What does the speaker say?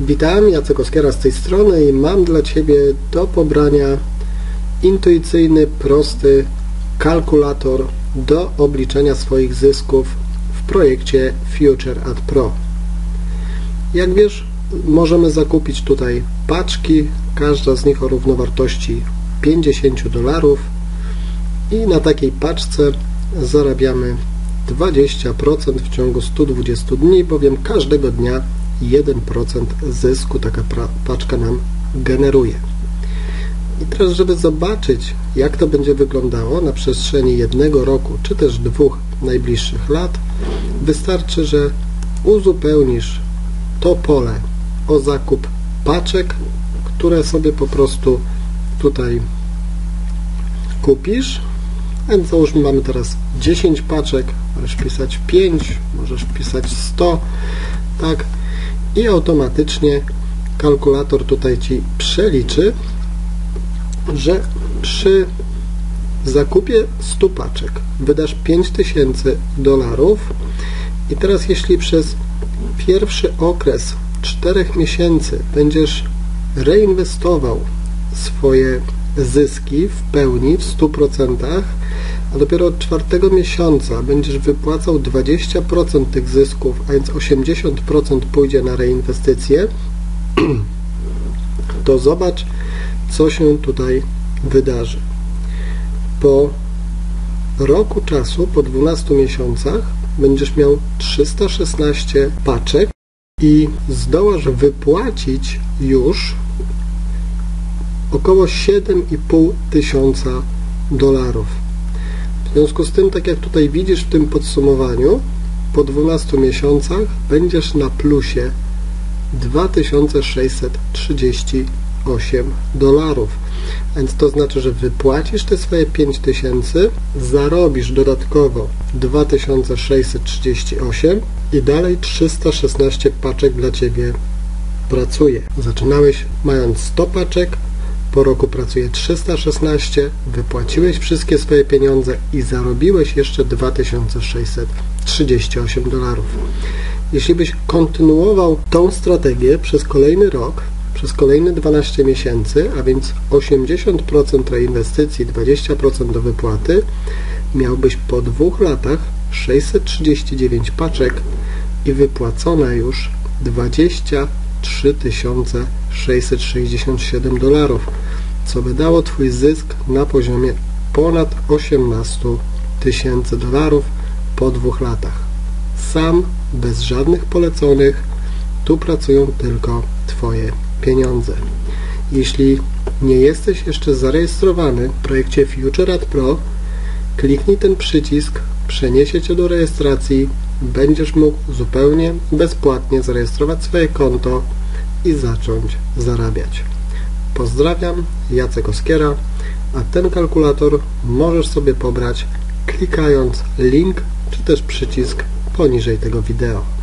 Witam, Jacek Oskiera z tej strony i mam dla Ciebie do pobrania intuicyjny, prosty kalkulator do obliczenia swoich zysków w projekcie Future Ad Pro. Jak wiesz, możemy zakupić tutaj paczki, każda z nich o równowartości 50 dolarów i na takiej paczce zarabiamy 20% w ciągu 120 dni, bowiem każdego dnia 1% zysku taka paczka nam generuje. I teraz, żeby zobaczyć, jak to będzie wyglądało na przestrzeni jednego roku, czy też dwóch najbliższych lat, wystarczy, że uzupełnisz to pole o zakup paczek, które sobie po prostu tutaj kupisz. Więc załóżmy, mamy teraz 10 paczek, możesz pisać 5, możesz pisać 100, tak, i automatycznie kalkulator tutaj Ci przeliczy, że przy zakupie 100 paczek wydasz 5000 dolarów. I teraz jeśli przez pierwszy okres 4 miesięcy będziesz reinwestował swoje zyski w pełni w 100%, a dopiero od czwartego miesiąca będziesz wypłacał 20% tych zysków, a więc 80% pójdzie na reinwestycje, to zobacz, co się tutaj wydarzy. Po roku czasu, po 12 miesiącach, będziesz miał 316 paczek i zdołasz wypłacić już około 7,5 tysiąca dolarów. W związku z tym, tak jak tutaj widzisz w tym podsumowaniu, po 12 miesiącach będziesz na plusie 2638 dolarów. Więc to znaczy, że wypłacisz te swoje 5000, zarobisz dodatkowo 2638 i dalej 316 paczek dla Ciebie pracuje. Zaczynałeś mając 100 paczek, po roku pracuje 316, wypłaciłeś wszystkie swoje pieniądze i zarobiłeś jeszcze 2638 dolarów. Jeśli byś kontynuował tą strategię przez kolejny rok, przez kolejne 12 miesięcy, a więc 80% reinwestycji, 20% do wypłaty, miałbyś po dwóch latach 639 paczek i wypłacone już 23 667 dolarów, co wydało Twój zysk na poziomie ponad 18 tysięcy dolarów po dwóch latach. Sam, bez żadnych poleconych, tu pracują tylko Twoje pieniądze. Jeśli nie jesteś jeszcze zarejestrowany w projekcie FutureAd Pro, kliknij ten przycisk, przeniesie Cię do rejestracji, będziesz mógł zupełnie bezpłatnie zarejestrować swoje konto i zacząć zarabiać. Pozdrawiam, Jacek Oskiera, a ten kalkulator możesz sobie pobrać klikając link czy też przycisk poniżej tego wideo.